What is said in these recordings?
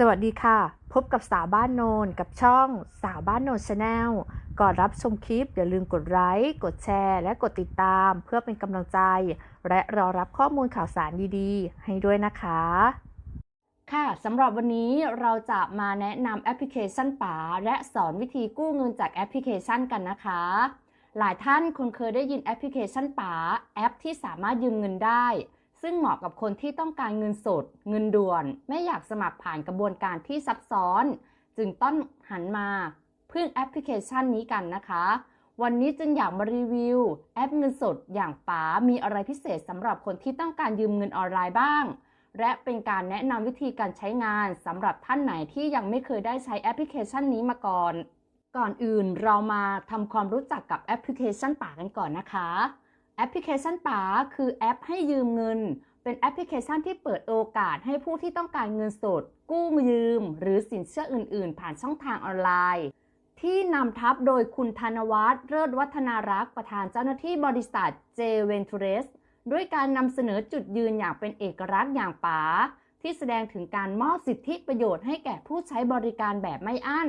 สวัสดีค่ะ พบกับสาวบ้านโนน กับช่องสาวบ้านโนนชาแนลก่อนรับชมคลิปอย่าลืมกดไลค์กดแชร์ และกดติดตามเพื่อเป็นกำลังใจ และรอรับข้อมูลข่าวสารดีๆ ให้ด้วยนะคะ ค่ะสำหรับวันนี้เราจะมาแนะนำแอปพลิเคชันป๋าและสอนวิธีกู้เงินจากแอปพลิเคชันกันนะคะ หลายท่านคงเคยได้ยินแอปพลิเคชันป๋าแอปที่สามารถยืมเงินได้ ซึ่งเหมาะกับคนที่ต้องการเงินสด เงินด่วน ไม่อยากสมัครผ่านกระบวนการที่ซับซ้อน จึงต้องหันมาพึ่งแอปพลิเคชันนี้กันนะคะ วันนี้จึงอยากมารีวิว แอปเงินสดอย่างป๋ามีอะไรพิเศษสำหรับคนที่ต้องการยืมเงินออนไลน์บ้าง และเป็นการแนะนำวิธีการใช้งานสำหรับท่านไหนที่ยังไม่เคยได้ใช้แอปพลิเคชันนี้มาก่อน ก่อนอื่นเรามาทำความรู้จักกับแอปพลิเคชันป๋ากันก่อนนะคะ แอปพลิเคชันป๋าคือแอปให้ยืมเงิน เป็นแอปพลิเคชันที่เปิดโอกาสให้ผู้ที่ต้องการเงินสด กู้ยืม หรือสินเชื่ออื่น ๆ ผ่านช่องทางออนไลน์ ที่นำทัพโดยคุณธนวัฒน์เลิศวัฒนารักษ์ประธานเจ้าหน้าที่บริษัท J Ventures ด้วยการนำเสนอจุดยืนอย่างเป็นเอกลักษณ์อย่างป๋าที่แสดงถึงการมอบสิทธิประโยชน์ให้แก่ผู้ใช้บริการแบบไม่อั้น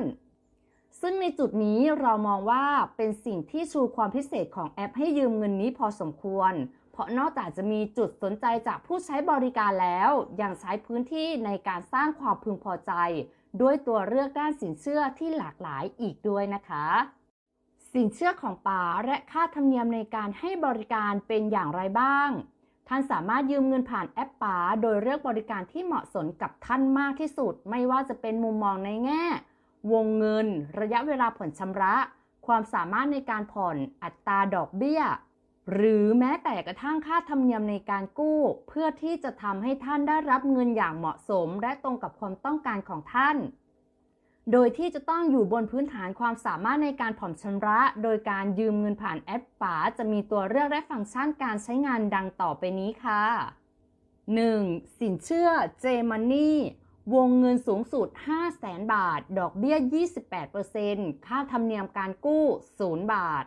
ซึ่งในจุดนี้เรามองว่าเป็นสิ่งที่ชูความพิเศษของแอปให้ยืมเงินนี้พอสมควร เพราะนอกจากจะมีจุดสนใจจากผู้ใช้บริการแล้ว ยังใช้พื้นที่ในการสร้างความพึงพอใจ ด้วยตัวเลือกด้านสินเชื่อที่หลากหลายอีกด้วยนะคะ สินเชื่อของป๋าและค่าธรรมเนียมในการให้บริการเป็นอย่างไรบ้าง ท่านสามารถยืมเงินผ่านแอปป๋าโดยเลือกบริการที่เหมาะสมกับท่านมากที่สุด ไม่ว่าจะเป็นมุมมองในแง่ วงเงิน ระยะเวลาผ่อนชำระ ความสามารถในการผ่อนอัตราดอกเบี้ย หรือแม้แต่กระทั่งค่าธรรมเนียมในการกู้ เพื่อที่จะทำให้ท่านได้รับเงินอย่างเหมาะสม และตรงกับความต้องการของท่าน โดยที่จะต้องอยู่บนพื้นฐานความสามารถในการผ่อนชำระ โดยการยืมเงินผ่านแอปป๋าจะมีตัวเลือกและฟังก์ชันการใช้งานดังต่อไปนี้ค่ะ 1. สินเชื่อ J Money วงเงินสูงสุด 500,000บาท ดอกเบี้ย 28%ค่าธรรมเนียมการกู้ 0 บาท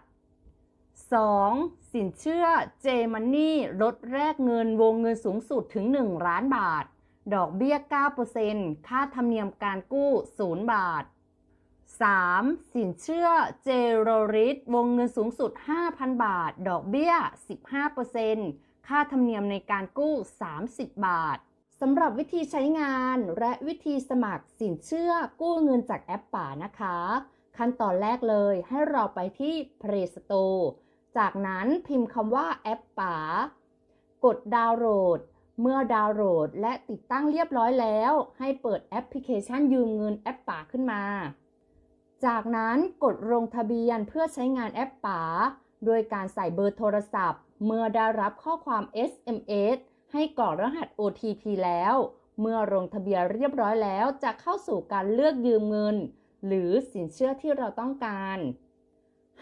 2. สินเชื่อ J Money ลดแรกเงินวงเงินสูงสุดถึง 1 ล้านบาท ดอกเบี้ย 9%ค่าธรรมเนียมการกู้ 0 บาท 3. สินเชื่อ J r o r i t วงเงินสูงสุด 5,000 บาท ดอกเบี้ย 15%ค่าธรรมเนียมในการกู้ 30 บาท สำหรับวิธีใช้งานและวิธีสมัครสินเชื่อกู้เงินจากแอปป่านะคะ ขั้นตอนแรกเลยให้เราไปที่ Play Store จากนั้นพิมพ์คำว่าแอปป๋ากดดาวน์โหลด เมื่อดาวน์โหลดและติดตั้งเรียบร้อยแล้ว ให้เปิดแอปพลิเคชันยืมเงินแอปป๋าขึ้นมา จากนั้นกดลงทะเบียนเพื่อใช้งานแอปป๋าโดยการใส่เบอร์โทรศัพท์ เมื่อได้รับข้อความ SMS ให้กรอกรหัส OTP แล้ว เมื่อลงทะเบียนเรียบร้อยแล้วจะเข้าสู่การเลือกยืมเงิน หรือสินเชื่อที่เราต้องการ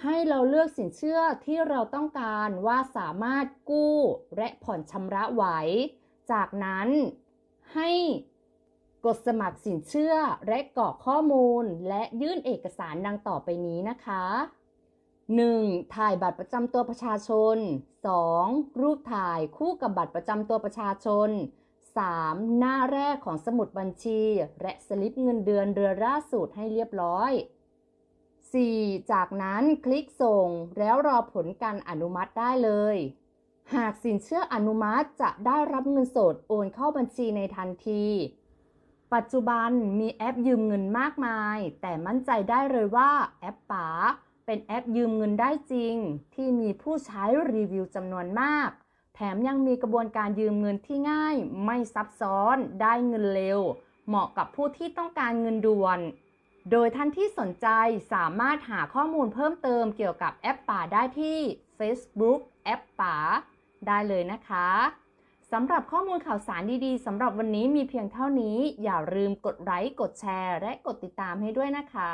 ให้เราเลือกสินเชื่อที่เราต้องการว่าสามารถกู้และผ่อนชำระไหว จากนั้น ให้กดสมัครสินเชื่อและกรอกข้อมูล และยื่นเอกสารดังต่อไปนี้นะคะ 1. ถ่ายบัตรประจำตัวประชาชน 2. รูปถ่ายคู่กับบัตรประจำตัวประชาชน 3. หน้าแรกของสมุดบัญชี และสลิปเงินเดือนเดือล่าสุดให้เรียบร้อย 4. จากนั้นคลิกส่งแล้วรอผลการอนุมัติได้เลย หากสินเชื่ออนุมัติจะได้รับเงินสดโอนเข้าบัญชีในทันที ปัจจุบันมีแอปยืมเงินมากมาย แต่มั่นใจได้เลยว่าแอปป๋า เป็นแอปยืมเงินได้จริง ที่มีผู้ใช้รีวิวจำนวนมาก แถมยังมีกระบวนการยืมเงินที่ง่าย ไม่ซับซ้อน ได้เงินเร็ว เหมาะกับผู้ที่ต้องการเงินด่วน โดยท่านที่สนใจสามารถหาข้อมูลเพิ่มเติมเกี่ยวกับแอปป่าได้ที่ Facebook แอปป่าได้เลยนะคะสำหรับข้อมูลข่าวสารดีๆสำหรับวันนี้มีเพียงเท่านี้ อย่าลืมกดไลค์ กดแชร์ และกดติดตามให้ด้วยนะคะ